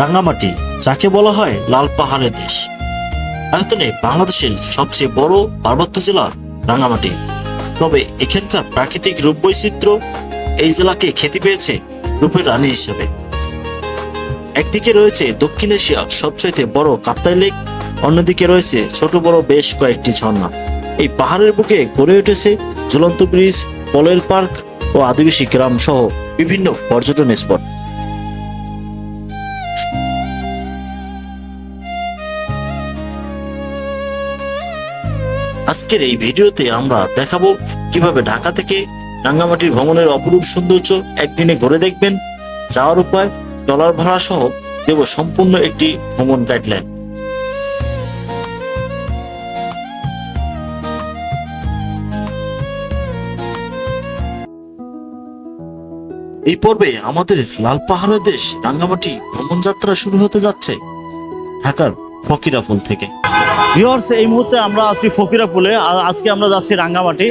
রাঙ্গামাটি যাকে বলা হয় লাল পাহাড়ের দেশ। আয়তনে বাংলাদেশের সবচেয়ে বড় পার্বত্য জেলা রাঙ্গামাটি তবে এখানকার প্রাকৃতিক রূপ বৈচিত্র্য এই জেলাকে খ্যাতি পেয়েছে রূপের রানী হিসেবে। একদিকে রয়েছে দক্ষিণ এশিয়ার সবচাইতে বড় কাপ্তাই লেক, অন্যদিকে রয়েছে ছোট বড় বেশ কয়েকটি ঝর্ণা। এই পাহাড়ের বুকে গড়ে উঠেছে ঝুলন্ত ব্রিজ পলের পার্ক ও আদিবাসী গ্রাম সহ বিভিন্ন পর্যটন স্পট। আজকের এই ভিডিওতে আমরা দেখাবো কীভাবে ঢাকা থেকে রাঙ্গামাটির ভ্রমণের অপরূপ সৌন্দর্য একদিনে ঘুরে দেখবেন, যাওয়ার উপায় ডলার ভাড়া সহ দেব সম্পূর্ণ একটি ভ্রমণ গাইডলাইন এই পর্বে আমাদের লাল পাহাড়ের দেশ রাঙ্গামাটি ভ্রমণ যাত্রা শুরু হতে যাচ্ছে। ঢাকার ফকিরাপুল থেকে। ভিওর্স এই মুহূর্তে আমরা আছি ফকিরাপুলে। আর আজকে আমরা যাচ্ছি রাঙ্গামাটি।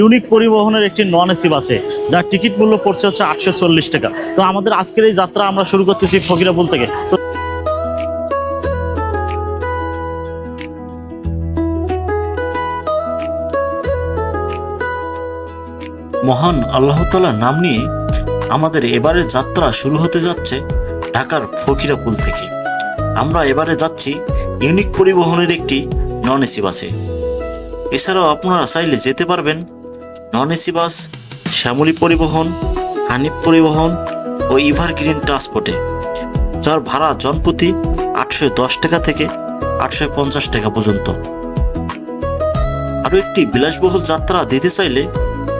ইউনিক পরিবহনের একটি নন এসি বাসে যার টিকিট মূল্য পড়ছে হচ্ছে আটশো চল্লিশ টাকা। তো আমাদের আজকের এই যাত্রা আমরা শুরু করতেছি ফকিরাপুল থেকে। তো মহান আল্লাহ তালার নাম নিয়ে আমাদের এবারের যাত্রা শুরু হতে যাচ্ছে ঢাকার ফকিরাপুল থেকে। আমরা এবারে যাচ্ছি ইউনিক পরিবহনের একটি নন এসি বাসে এছাড়াও আপনারা চাইলে যেতে পারবেন নন এসি বাস শ্যামলী পরিবহন, হানিফ পরিবহন ও ইভারগ্রিন ট্রান্সপোর্টে যার ভাড়া জনপ্রতি আটশো দশ টাকা থেকে আটশো পঞ্চাশ টাকা পর্যন্ত। আরও একটি বিলাসবহুল যাত্রা দিতে চাইলে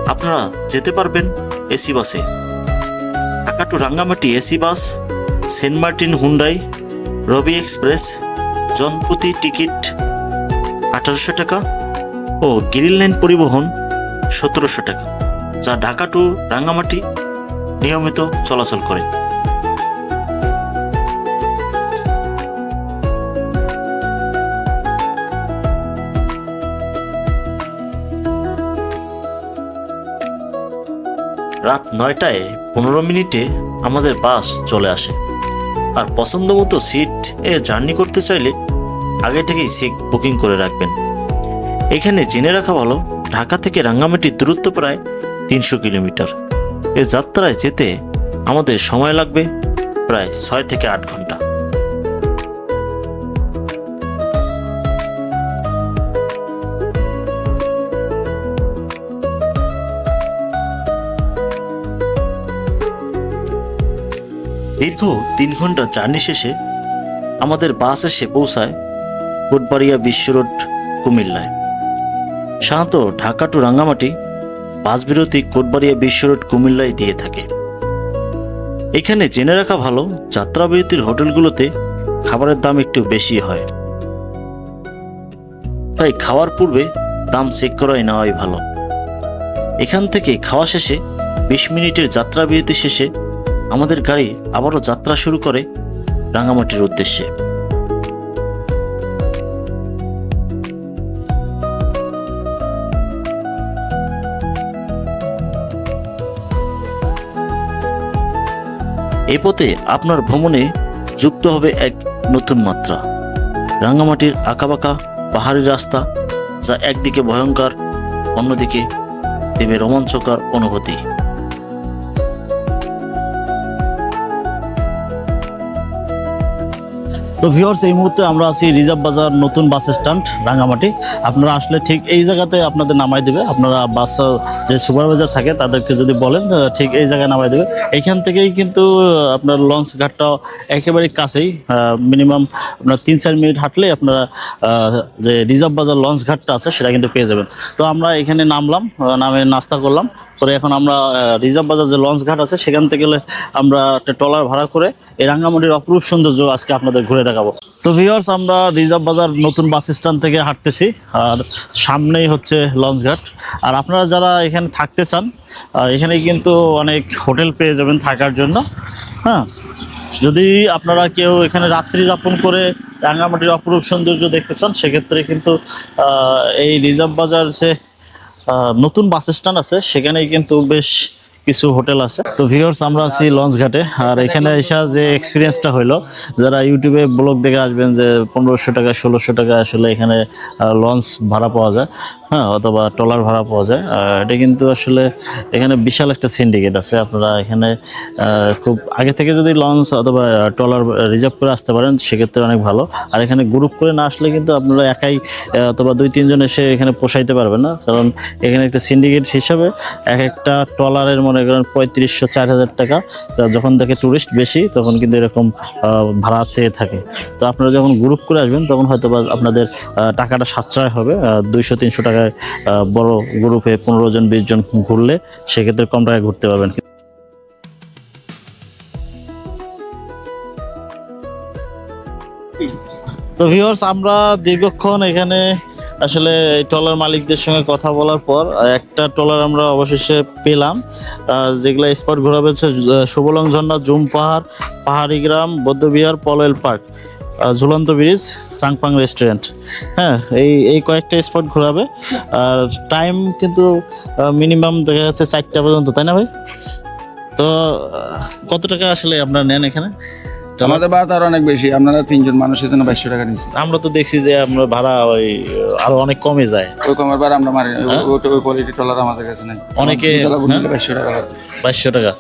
আপনারা যেতে পারবেন এসি বাসে Dhaka to Rangamati AC bus Saint Martin, Hyundai Robi express, জনপ্রতি টিকিট আঠারোশো টাকা ও গ্রিন লাইন পরিবহন সতেরোশো টাকা, যা ঢাকা টু রাঙ্গামাটি নিয়মিত চলাচল করে। রাত নয়টায় পনেরো মিনিটে আমাদের বাস চলে আসে। আর পছন্দ মতো সিট এ জার্নি করতে চাইলে আগে থেকেই সিট বুকিং করে রাখবেন। এখানে জেনে রাখা ভালো, ঢাকা থেকে রাঙ্গামাটির দূরত্ব প্রায় তিনশো কিলোমিটার। এ যাত্রায় যেতে আমাদের সময় লাগবে প্রায় ছয় থেকে আট ঘণ্টা। দীর্ঘ তিন ঘণ্টা জার্নি শেষে আমাদের বাস এসে পৌঁছায় কোটবাড়িয়া বিশ্ব রোড, কুমিল্লায়। সাধারণত ঢাকা টু রাঙ্গামাটি বাস বিরতি কোটবাড়িয়া বিশ্ব রোড, কুমিল্লায় দিয়ে থাকে। এখানে জেনে রাখা ভালো, যাত্রাবিরতির হোটেলগুলোতে খাবারের দাম একটু বেশি হয়। তাই খাওয়ার পূর্বে দাম চেক করাই নেওয়াই ভালো। এখান থেকে খাওয়া শেষে বিশ মিনিটের যাত্রাবিরতি শেষে আমাদের গাড়ি আবারও যাত্রা শুরু করে রাঙামাটির উদ্দেশ্যে। এ পথে আপনার ভ্রমণে যুক্ত হবে এক নতুন মাত্রা। রাঙামাটির আঁকাবাঁকা পাহাড়ি রাস্তা যা একদিকে ভয়ঙ্কর, অন্যদিকে দেবে রোমাঞ্চকর অনুভূতি। তো ভিওর্স এই মুহূর্তে আমরা আছি রিজার্ভ বাজার নতুন বাস স্ট্যান্ড রাঙ্গামাটি আপনারা আসলে ঠিক এই জায়গাতে আপনাদের নামাই দেবে। আপনারা বাস যে সুপারভাইজার থাকে, তাদেরকে যদি বলেন ঠিক এই জায়গায় নামাই দেবে। এইখান থেকেই কিন্তু আপনার লঞ্চ ঘাটটা একেবারে কাছেই মিনিমাম আপনার তিন চার মিনিট হাঁটলেই আপনারা যে রিজার্ভ বাজার লঞ্চ ঘাটটা আছে, সেটা কিন্তু পেয়ে যাবেন। তো আমরা এখানে নামলাম নামে নাস্তা করলাম। পরে এখন আমরা রিজার্ভ বাজার যে লঞ্চ ঘাট আছে সেখান থেকে গেলে আমরা একটা ট্রলার ভাড়া করে এই রাঙ্গামাটির অপরূপ সৌন্দর্য আজকে আপনাদের ঘুরে দেখাবো। তো ভিওর্স আমরা রিজার্ভ বাজার নতুন বাস স্ট্যান্ড থেকে হাঁটতেছি আর সামনেই হচ্ছে লঞ্চ ঘাট। আর আপনারা যারা এখানে থাকতে চান এখানে কিন্তু অনেক হোটেল পেয়ে যাবেন থাকার জন্য। হ্যাঁ যদি আপনারা কেউ এখানে রাত্রি যাপন করে রাঙ্গামাটির অপরূপ সৌন্দর্য দেখতে চান সেক্ষেত্রে কিন্তু এই রিজার্ভ বাজার আহ, নতুন বাস স্ট্যান্ড আছে সেখানে কিন্তু বেশ কিছু হোটেল আছে। তো ভিউয়ার্স আমরা আছি লঞ্চ ঘাটে। আর এখানে এসে যে এক্সপিরিয়েন্সটা হলো যারা ইউটিউবে ব্লগ দেখে আসবেন যে পনেরোশো টাকা, ষোলোশো টাকা আসলে এখানে লঞ্চ ভাড়া পাওয়া যায় হ্যাঁ অথবা ট্রলার ভাড়া পাওয়া যায়। এটা কিন্তু আসলে এখানে বিশাল একটা সিন্ডিকেট আছে। আপনারা এখানে খুব আগে থেকে যদি লঞ্চ অথবা ট্রলার রিজার্ভ করে আসতে পারেন, সেক্ষেত্রে অনেক ভালো। আর এখানে গ্রুপ করে না আসলে কিন্তু আপনারা একাই অথবা দুই, তিনজন এসে এখানে পোষাইতে পারবেন না। কারণ এখানে একটা সিন্ডিকেট হিসাবে এক একটা ট্রলারের করেন পঁয়ত্রিশশো চার হাজার টাকা যখন দেখে টুরিস্ট বেশি, তখন কিন্তু এরকম ভাড়া চেয়ে থাকে। তো আপনারা যখন গ্রুপ করে আসবেন, তখন হয়তো বা আপনাদের টাকাটা সাশ্রয় হবে। দুইশো, তিনশো টাকায় বড় গ্রুপে পনেরো জন, বিশ জন ঘুরলে সেক্ষেত্রে কম টাকায় ঘুরতে পারবেন। তো ভিউয়ার্স আমরা দীর্ঘক্ষণ এখানে আসলে ট্রলার মালিকদের সঙ্গে কথা বলার পর, একটা ট্রলার আমরা অবশেষে পেলাম। যেগুলো স্পট ঘোরাবে হচ্ছে সুবলং ঝর্ণা, জুম পাহাড়, পাহাড়ি গ্রাম, বৌদ্ধবিহার পলয়েল পার্ক ঝুলন্ত ব্রিজ, সাংপাং রেস্টুরেন্ট হ্যাঁ এই এই কয়েকটা স্পট ঘোরাবে। আর টাইম কিন্তু মিনিমাম দেখা যাচ্ছে চারটা পর্যন্ত, তাই না ভাই? তো কত টাকা আসলে আপনারা নেন এখানে? আমাদের ভাড়া আরও অনেক বেশি আপনারা তিনজন মানুষের জন্য বাইশশো টাকা নিচ্ছি আমরা তো দেখছি যে আমরা ভাড়া ওই আরও অনেক কমে যায়। ওই কমের ভাড়া আমরা মারি। ওই- কোয়ালিটি টলার আমাদের কাছে নাই। অনেকে- হ্যাঁ? বাইশশো টাকা বাইশশো টাকা।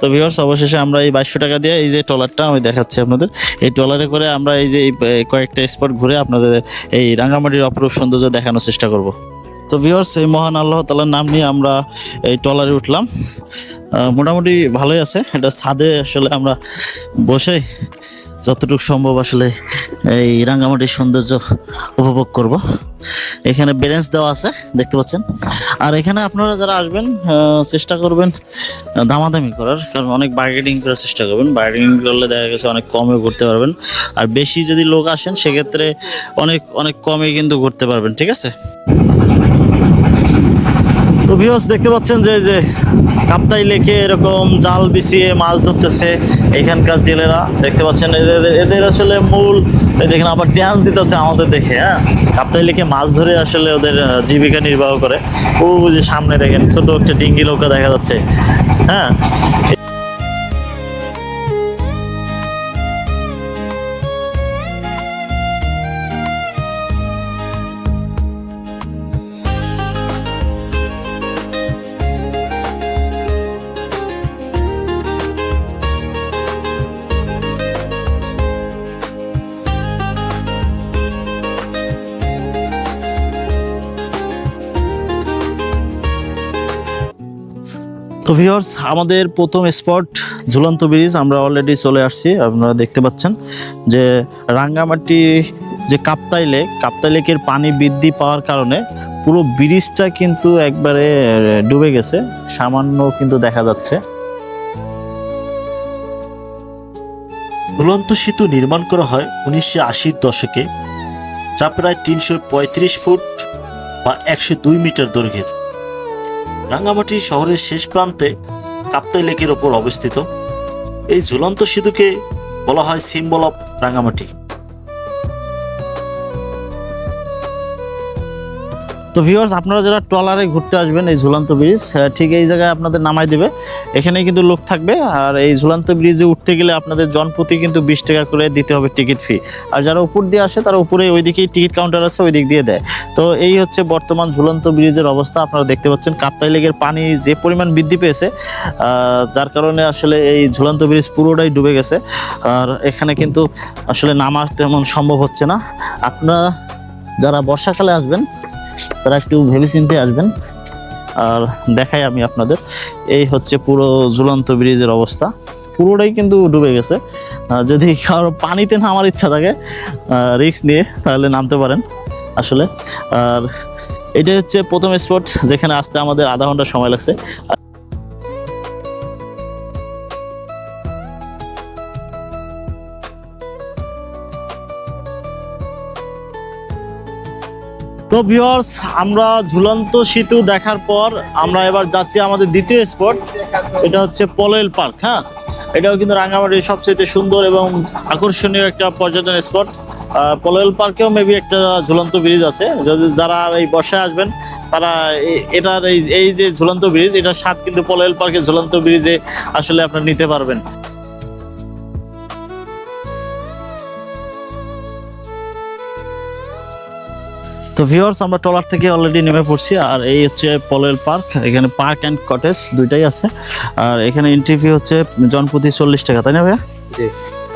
তো ভিউয়ার্স অবশেষে আমরা এই বাইশশো টাকা দিয়ে এই যে ট্রলারটা আমি দেখাচ্ছি আপনাদের এই ট্রলারে করে আমরা এই যে কয়েকটা স্পট ঘুরে আপনাদের এই রাঙ্গামাটির অপরূপ সৌন্দর্য দেখানোর চেষ্টা করব। তো ভিউয়ার্স এই মহান আল্লাহ তালার নাম নিয়ে আমরা এই ট্রলারে উঠলাম। মোটামুটি ভালোই আছে। এটা ছাদে আসলে আমরা বসে যতটুকু সম্ভব আসলে এই রাঙ্গামাটির সৌন্দর্য উপভোগ করব। এখানে ব্যালেন্স দেওয়া আছে, দেখতে পাচ্ছেন। আর এখানে আপনারা যারা আসবেন চেষ্টা করবেন দামাদামি করার, কারণ অনেক বার্গেনিং করার চেষ্টা করবেন। বার্গেনিং করলে দেখা গেছে অনেক কমে করতে পারবেন। আর বেশি যদি লোক আসেন, সেক্ষেত্রে অনেক অনেক কমে কিন্তু করতে পারবেন, ঠিক আছে? ভিউস দেখতে পাচ্ছেন যে যে কাপ্তাই লেকে এরকম জাল বিছিয়ে মাছ ধরতেছে এখানকার জেলেরা। দেখতে পাচ্ছেন, এদের এদের আসলে মূল দেখেন আবার ড্যান্স দিতেছে আমাদের দেখে হ্যাঁ? কাপ্তাই লেকে মাছ ধরে আসলে ওদের জীবিকা নির্বাহ করে। ও যে সামনে দেখেন, ছোট একটা ডিঙ্গি নৌকা দেখা যাচ্ছে হ্যাঁ? তো ভিউয়ার্স আমাদের প্রথম স্পট ঝুলন্ত ব্রিজ, আমরা অলরেডি চলে আসছি, আপনারা দেখতে পাচ্ছেন যে রাঙ্গামাটি যে কাপ্তাই লেক কাপ্তাই লেকের পানি বৃদ্ধি পাওয়ার কারণে পুরো ব্রিজটা কিন্তু একবারে ডুবে গেছে, সামান্য কিন্তু দেখা যাচ্ছে। ঝুলন্ত সেতু নির্মাণ করা হয় উনিশশো আশির দশকে, যা প্রায় তিনশো পঁয়ত্রিশ ফুট বা একশো দুই মিটার দৈর্ঘ্যের। রাঙ্গামাটি শহরের শেষ প্রান্তে কাপ্তাই লেকের ওপর অবস্থিত। এই ঝুলন্ত সেতুকে বলা হয় সিম্বল অফ রাঙ্গামাটি তো ভিউয়ার্স আপনারা যারা ট্রলারে ঘুরতে আসবেন এই ঝুলন্ত ব্রিজ ঠিক এই জায়গায় আপনাদের নামাই দেবে। এখানে কিন্তু লোক থাকবে, আর এই ঝুলন্ত ব্রিজে উঠতে গেলে আপনাদের জনপ্রতি কিন্তু বিশ টাকা করে দিতে হবে টিকিট ফি আর যারা উপর দিয়ে আসে, তারা উপরে ওইদিকেই টিকিট কাউন্টার আছে ওই দিক দিয়ে দেয়। তো এই হচ্ছে বর্তমান ঝুলন্ত ব্রিজের অবস্থা, আপনারা দেখতে পাচ্ছেন। কাপ্তাই লেগের পানি যে পরিমাণ বৃদ্ধি পেয়েছে যার কারণে আসলে এই ঝুলন্ত ব্রিজ পুরোটাই ডুবে গেছে। আর এখানে কিন্তু আসলে নামা তেমন সম্ভব হচ্ছে না। আপনারা যারা বর্ষাকালে আসবেন তারা একটু ভেবেচিন্তে আসবেন। আর দেখাই আমি আপনাদের। এই হচ্ছে পুরো ঝুলন্ত ব্রিজের অবস্থা। পুরোটাই কিন্তু ডুবে গেছে। যদি কারও পানিতে নামার ইচ্ছা থাকে রিক্স নিয়ে তাহলে নামতে পারেন আসলে। আর এটা হচ্ছে প্রথম স্পট যেখানে আসতে আমাদের আধা ঘণ্টা সময় লাগছে। তো ভিউয়ার্স, আমরা ঝুলন্ত সেতু দেখার পর আমরা এবার যাচ্ছি আমাদের দ্বিতীয় স্পট এটা হচ্ছে পলয়েল পার্ক হ্যাঁ? এটাও কিন্তু রাঙ্গামাটির সবচেয়ে সুন্দর এবং আকর্ষণীয় একটা পর্যটন স্পট পলয়েল পার্কেও মেবি একটা ঝুলন্ত ব্রিজ আছে। যদি যারা এই বর্ষায় আসবেন, তারা এটার এই এই যে ঝুলন্ত ব্রিজ এটার স্বাদ কিন্তু পলেল পার্কের ঝুলন্ত ব্রিজে আসলে আপনারা নিতে পারবেন। তো ভিউয়ার্স আমরা ট্রলার থেকে অলরেডি নেমে পড়ছি, আর এই হচ্ছে পলেল পার্ক, এখানে পার্ক অ্যান্ড কটেজ দুইটাই আছে। আর এখানে এন্ট্রি ফি হচ্ছে জনপ্রতি চল্লিশ টাকা, তাই না ভাইয়া?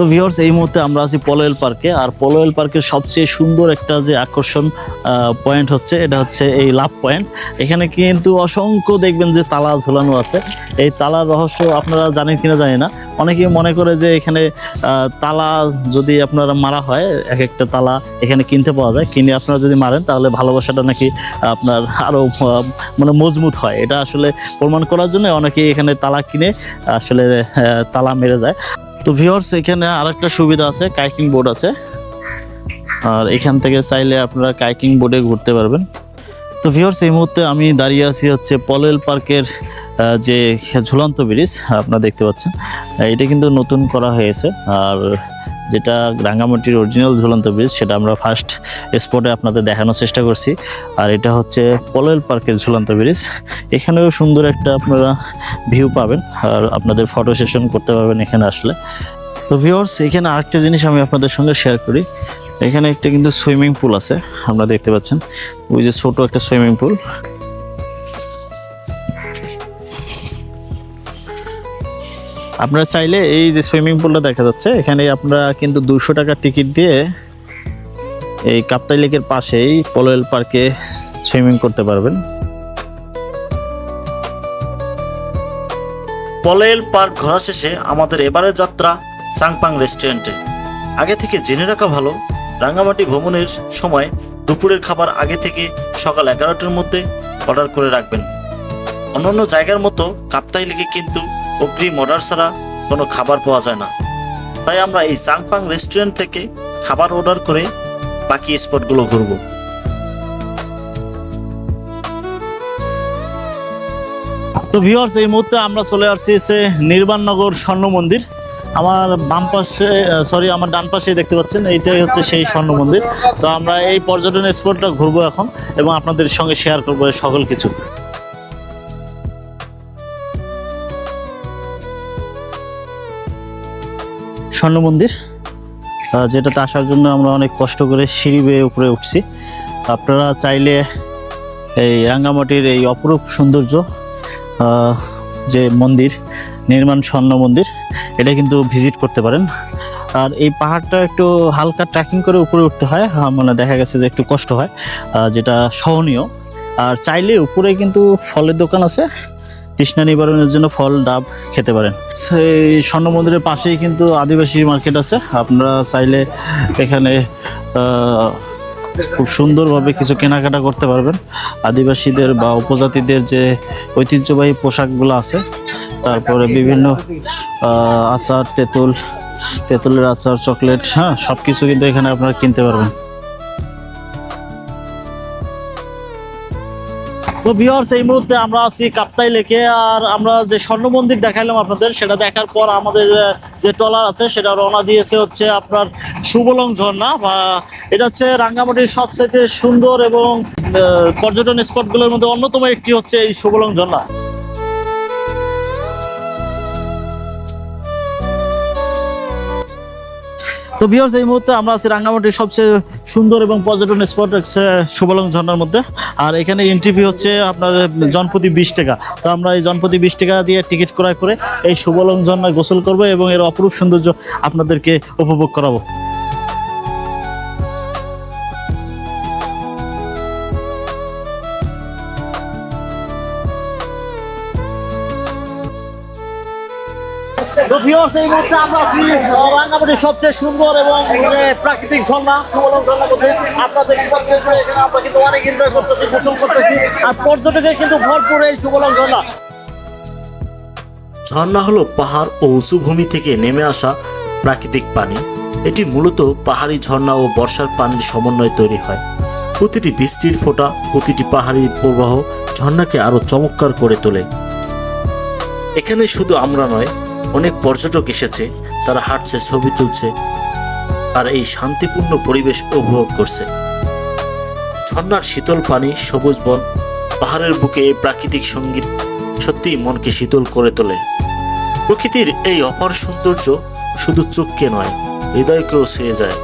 তো ভিউয়ার্স এই মুহূর্তে আমরা আছি পলোয়েল পার্কে আর পলোয়েল পার্কের সবচেয়ে সুন্দর একটা যে আকর্ষণ পয়েন্ট হচ্ছে এটা হচ্ছে এই লাভ পয়েন্ট এখানে কিন্তু অসংখ্য দেখবেন যে তালা ঝোলানো আছে। এই তালার রহস্য আপনারা জানেন কিনা জানি না। অনেকেই মনে করে যে এখানে তালা যদি আপনারা মারা হয় এক একটা তালা এখানে কিনতে পাওয়া যায়। কিনে আপনারা যদি মারেন তাহলে ভালোবাসাটা নাকি আপনার আরও আহ, মানে মজবুত হয়। এটা আসলে প্রমাণ করার জন্য অনেকেই এখানে তালা কিনে আসলে তালা মেরে যায়। তো ভিউয়ার্স এখানে আরেকটা সুবিধা আছে কাইকিং বোর্ড আছে। আর এখান থেকে চাইলে আপনারা কাইকিং বোর্ডে ঘুরতে পারবেন। তো ভিউয়ার্স এই মুহূর্তে আমি দাঁড়িয়ে আছি হচ্ছে পলেল পার্কের যে ঝুলন্ত ব্রিজ, আপনারা দেখতে পাচ্ছেন। এটা কিন্তু নতুন করা হয়েছে। আর যেটা রাঙ্গামাটির অরিজিনাল ঝুলন্ত ব্রিজ সেটা আমরা ফার্স্ট স্পটে আপনাদের দেখানোর চেষ্টা করছি। আর এটা হচ্ছে পলেল পার্কের ঝুলন্ত ব্রিজ এখানেও সুন্দর একটা আপনারা ভিউ পাবেন, আর আপনাদের ফটো সেশন করতে পারবেন এখানে আসলে। তো ভিউয়ার্স এখানে আরেকটা জিনিস আমি আপনাদের সঙ্গে শেয়ার করি। এখানে একটা কিন্তু সুইমিং পুল আছে, আপনারা দেখতে পাচ্ছেন। ওই যে ছোট একটা সুইমিং পুল আপনারা চাইলে এই যে সুইমিং পুলটা দেখা যাচ্ছে, এখানে আপনারা কিন্তু দুশো টাকা টিকিট দিয়ে এই কাপ্তাই লেকের পাশেই পলোয়েল পার্কে সুইমিং করতে পারবেন। পলোয়েল পার্ক ঘোরা শেষে আমাদের এবারের যাত্রা সাংপাং রেস্টুরেন্টে। আগে থেকে জেনে রাখা ভালো রাঙ্গামাটি ভ্রমণের সময় দুপুরের খাবার আগে থেকে সকাল এগারোটার মধ্যে অর্ডার করে রাখবেন। অন্যান্য জায়গার মতো কাপ্তাই লেকে কিন্তু অগ্রিম অর্ডার ছাড়া কোনো খাবার পাওয়া যায় না। তাই আমরা এই সাংপাং রেস্টুরেন্ট থেকে খাবার অর্ডার করে বাকি স্পটগুলো ঘুরবো। তো ভিউয়ার্স এই মুহূর্তে আমরা চলে আসছি সে নির্বাণনগর স্বর্ণ মন্দির। আমার বাম পাশে সরি আমার ডান পাশে দেখতে পাচ্ছেন, এইটাই হচ্ছে সেই স্বর্ণ মন্দির। তো আমরা এই পর্যটন স্পটটা ঘুরবো এখন এবং আপনাদের সঙ্গে শেয়ার করব সকল কিছু। স্বর্ণ মন্দির। যেটাতে আসার জন্য আমরা অনেক কষ্ট করে সিঁড়ি বেয়ে উপরে উঠছি। আপনারা চাইলে এই রাঙ্গামাটির এই অপরূপ সৌন্দর্য যে মন্দির, নির্মাণ স্বর্ণ মন্দির, এটা কিন্তু ভিজিট করতে পারেন। আর এই পাহাড়টা একটু হালকা ট্রেকিং করে উপরে উঠতে হয়। মানে দেখা গেছে যে একটু কষ্ট হয়। যেটা সহনীয়। আর চাইলে উপরে কিন্তু ফলের দোকান আছে। তৃষ্ণা নিবারণের জন্য ফল, ডাব খেতে পারেন। সেই স্বর্ণ মন্দিরের পাশেই কিন্তু আদিবাসী মার্কেট আছে। আপনারা চাইলে এখানে খুব সুন্দরভাবে কিছু কেনাকাটা করতে পারবেন। আদিবাসীদের বা উপজাতিদের যে ঐতিহ্যবাহী পোশাকগুলো আছে, তারপরে বিভিন্ন আচার, তেঁতুল, তেঁতুলের আচার, চকলেট হ্যাঁ সব কিছু কিন্তু এখানে আপনারা কিনতে পারবেন। তো ভিওর্স এই মুহূর্তে আমরা আছি কাপ্তাই লেকে, আর আমরা যে স্বর্ণ মন্দির দেখাইলাম আপনাদের, সেটা দেখার পর আমাদের যে ট্রলার আছে, সেটা রওনা দিয়েছে হচ্ছে আপনার সুবলং ঝর্ণা, বা এটা হচ্ছে রাঙ্গামাটির সবচেয়ে সুন্দর এবং পর্যটন স্পটগুলোর মধ্যে অন্যতম একটি হচ্ছে এই সুবলং ঝর্ণা। তো ভিউয়ার্স এই মুহূর্তে আমরা আছি রাঙ্গামাটির সবচেয়ে সুন্দর এবং পর্যটন স্পট হচ্ছে সুবলং ঝর্ণার মধ্যে। আর এখানে এন্ট্রি ফি হচ্ছে আপনার জনপতি বিশ টাকা। তো আমরা এই জনপতি বিশ টাকা দিয়ে টিকিট ক্রয় করে এই সুবলং ঝর্ণায় গোসল করব এবং এর অপরূপ সৌন্দর্য আপনাদেরকে উপভোগ করাবো। এই মুহূর্তে আমরা আছি রাঙ্গামাটির সবচেয়ে সুন্দর এবং প্রাকৃতিক ঝর্ণা আর পর্যটকের কিন্তু ভরপুর এই ঝর্ণা। ঝর্ণা হলো পাহাড় ও উঁচু ভূমি থেকে নেমে আসা প্রাকৃতিক পানি। এটি মূলত পাহাড়ি ঝর্ণা ও বর্ষার পানির সমন্বয়ে তৈরি হয়। প্রতিটি বৃষ্টির ফোঁটা, প্রতিটি পাহাড়ি প্রবাহ ঝর্ণাকে আরও চমৎকার করে তোলে। এখানে শুধু আমরা নয় অনেক পর্যটক এসেছে, তারা হাঁটছে, ছবি তুলছে, আর এই শান্তিপূর্ণ পরিবেশ উপভোগ করছে। ঝর্ণার শীতল পানি, সবুজ বন, পাহাড়ের বুকে এই প্রাকৃতিক সংগীত সত্যিই মনকে শীতল করে তোলে। প্রকৃতির এই অপার সৌন্দর্য শুধু চোখকে নয়, হৃদয়কেও ছুঁয়ে যায়।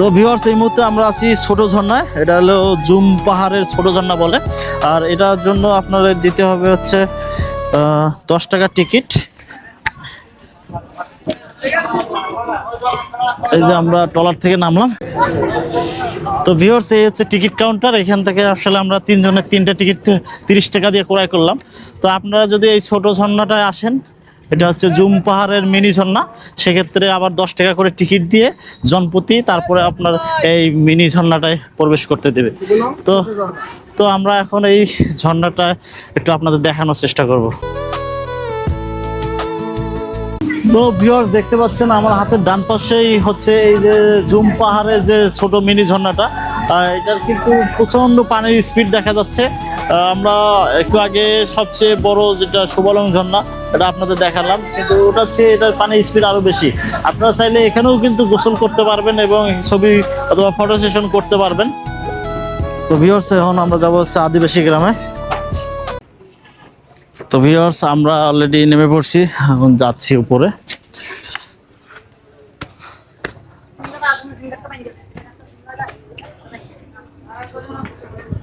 তো ভিউয়ার্স এই মুহূর্তে আমরা আছি ছোট ঝর্ণায় এটা হলো জুম পাহাড়ের ছোট ঝর্ণা বলে। আর এটার জন্য আপনাদের দিতে হবে হচ্ছে দশ টাকা টিকিট। এই যে আমরা টলার থেকে নামলাম। তো ভিউয়ার্স এই হচ্ছে টিকিট কাউন্টার, এখান থেকে আসলে আমরা তিনজনের তিনটা টিকিট তিরিশ টাকা দিয়ে ক্রয় করলাম। তো আপনারা যদি এই ছোট ঝর্ণাটায় আসেন এটা হচ্ছে জুম পাহাড়ের মিনি ঝর্ণা। সেক্ষেত্রে আবার দশ টাকা করে টিকিট দিয়ে জনপ্রতি তারপরে আপনার এই মিনি ঝর্ণাটায় প্রবেশ করতে দেবে। তো তো আমরা এখন এই ঝর্ণাটা একটু আপনাদের দেখানোর চেষ্টা করব। তো ভিউয়ার্স দেখতে পাচ্ছেন আমার হাতের ডান পাশেই হচ্ছে এই যে জুম পাহাড়ের যে ছোট মিনি ঝর্ণাটা। এটার কিন্তু প্রচণ্ড পানির স্পিড দেখা যাচ্ছে। আমরা একটু আগে সবচেয়ে বড় যেটা সুবলং ঝর্ণা এটা আপনাদের দেখালাম, কিন্তু ওটা হচ্ছে এটার পানির স্পিড আরও বেশি। আপনারা চাইলে এখানেও কিন্তু গোসল করতে পারবেন এবং ছবি অথবা ফটো সেশন করতে পারবেন। তো ভিউয়ার্স এখন আমরা যাব হচ্ছে আদিবাসী গ্রামে। তো ভিউয়ার্স আমরা অলরেডি নেমে পড়ছি, এখন যাচ্ছি উপরে।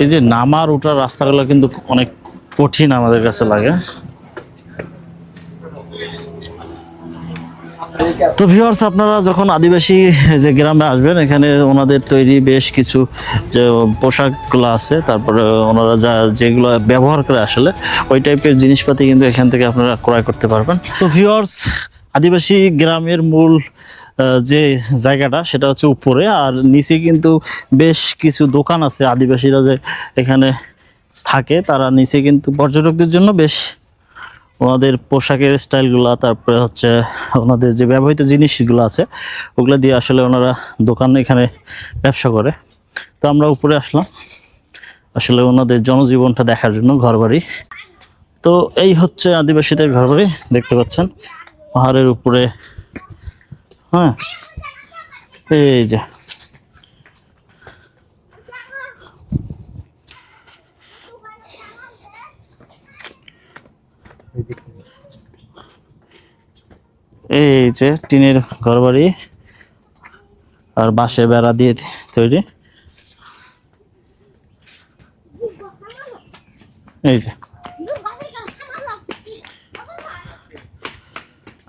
এই যে নামার ওঠার রাস্তাগুলো কিন্তু অনেক কঠিন আমাদের কাছে লাগে। তো ভিউয়ার্স আপনারা যখন আদিবাসী যে গ্রামে আসবেন, এখানে ওনাদের তৈরি বেশ কিছু যে পোশাকগুলো আছে, তারপরে ওনারা যা যেগুলো ব্যবহার করে আসলে, ওই টাইপের জিনিসপাতি কিন্তু এখান থেকে আপনারা ক্রয় করতে পারবেন। তো ভিউয়ার্স আদিবাসী গ্রামের মূল যে জায়গাটা, সেটা হচ্ছে উপরে, আর নিচে কিন্তু বেশ কিছু দোকান আছে আদিবাসীরা যে এখানে থাকে, তারা নিচে কিন্তু পর্যটকদের জন্য বেশ ওনাদের পোশাকের স্টাইলগুলো, তারপরে হচ্ছে ওনাদের যে ব্যবহৃত জিনিসগুলো আছে, ওগুলো দিয়ে আসলে ওনারা দোকান এখানে ব্যবসা করে। তো আমরা উপরে আসলাম। আসলে ওনাদের জনজীবনটা দেখার জন্য ঘরবাড়ি। তো এই হচ্ছে আদিবাসীদের ঘরবাড়ি, দেখতে পাচ্ছেন। পাহাড়ের উপরে হ্যাঁ এই যে। এই যে টিনের ঘরবাড়ি আর বাঁশে বেড়া দিয়ে তৈরি। এই যে।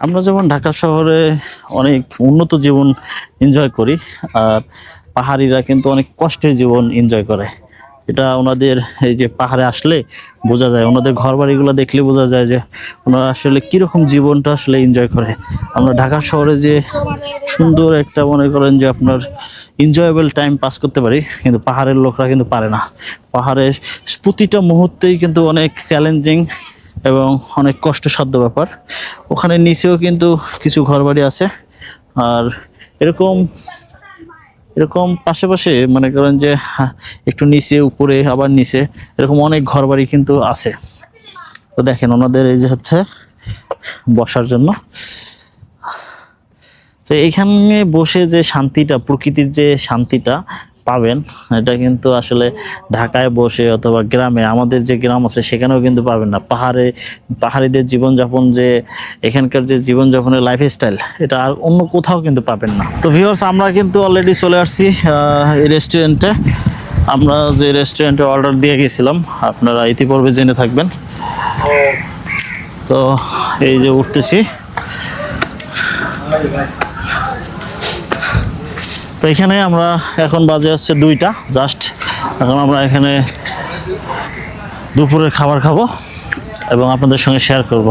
আমরা যেমন ঢাকা শহরে অনেক উন্নত জীবন এনজয় করি, আর পাহাড়িরা কিন্তু অনেক কষ্টের জীবন এনজয় করে। এটা ওনাদের এই যে পাহাড়ে আসলে বোঝা যায়। ওনাদের ঘর বাড়িগুলো দেখলে বোঝা যায় যে ওনারা আসলে কীরকম জীবনটা আসলে এনজয় করে। আমরা ঢাকা শহরে যে সুন্দর একটা মনে করেন যে আপনার এনজয়েবল টাইম পাস করতে পারি, কিন্তু পাহাড়ের লোকরা কিন্তু পারে না। পাহাড়ের প্রতিটা মুহূর্তেই কিন্তু অনেক চ্যালেঞ্জিং এবং অনেক কষ্টসাধ্য ব্যাপার। ওখানে নিচেও কিন্তু কিছু ঘরবাড়ি আছে। আর এরকম এরকম পাশাপাশি মনে করেন যে একটু নিচে, উপরে, আবার নিচে, এরকম অনেক ঘরবাড়ি কিন্তু আছে। তো দেখেন ওনাদের এই যে হচ্ছে বসার জন্য। তো এইখানে বসে যে শান্তিটা, প্রকৃতির যে শান্তিটা পাবেন। এটা কিন্তু আসলে ঢাকায় বসে অথবা গ্রামে আমাদের যে গ্রাম আছে সেখানেও কিন্তু পাবেন না। পাহাড়ে, পাহাড়িদের জীবনযাপন যে, এখানকার যে জীবনযাপনের লাইফ স্টাইল এটা আর অন্য কোথাও কিন্তু পাবেন না। তো ভিউয়ার্স আমরা কিন্তু অলরেডি চলে আসছি এই রেস্টুরেন্টে আমরা যে রেস্টুরেন্টে অর্ডার দিয়ে গেছিলাম, আপনারা ইতিপূর্বে জেনে থাকবেন। তো এই যে উঠতেছি। তো এখানে আমরা এখন বাজে হচ্ছে দুইটা জাস্ট এখন আমরা এখানে দুপুরের খাবার খাব এবং আপনাদের সঙ্গে শেয়ার করব।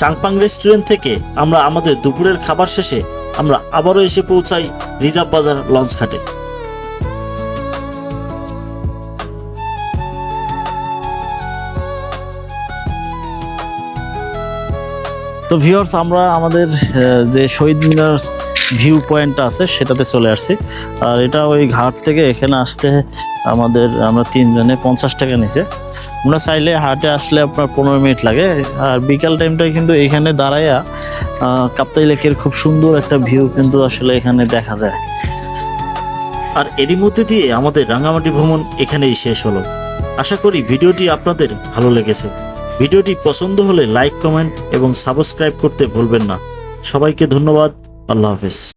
চাংপাং রেস্টুরেন্ট থেকে আমরা আমাদের দুপুরের খাবার শেষে আমরা আবারও এসে পৌঁছাই রিজার্ভ বাজার লঞ্চ ঘাটে। তো ভিউয়ার্স আমরা আমাদের যে শহীদ মিনার ভিউ পয়েন্টটা আছে, সেটাতে চলে আসছি। আর এটা ওই ঘাট থেকে এখানে আসতে আমাদের, আমরা তিনজনে পঞ্চাশ টাকা নিচে। আমরা চাইলে হাটে আসলে আপনার পনেরো মিনিট লাগে। আর বিকাল টাইমটায় কিন্তু এখানে দাঁড়াইয়া কাপ্তাই লেকের খুব সুন্দর একটা ভিউ কিন্তু আসলে এখানে দেখা যায়। আর এরই মধ্যে দিয়ে আমাদের রাঙামাটি ভ্রমণ এখানেই শেষ হলো। আশা করি ভিডিওটি আপনাদের ভালো লেগেছে। ভিডিওটি পছন্দ হলে লাইক কমেন্ট এবং সাবস্ক্রাইব করতে ভুলবেন না। সবাইকে ধন্যবাদ। আল্লাহ হাফেজ।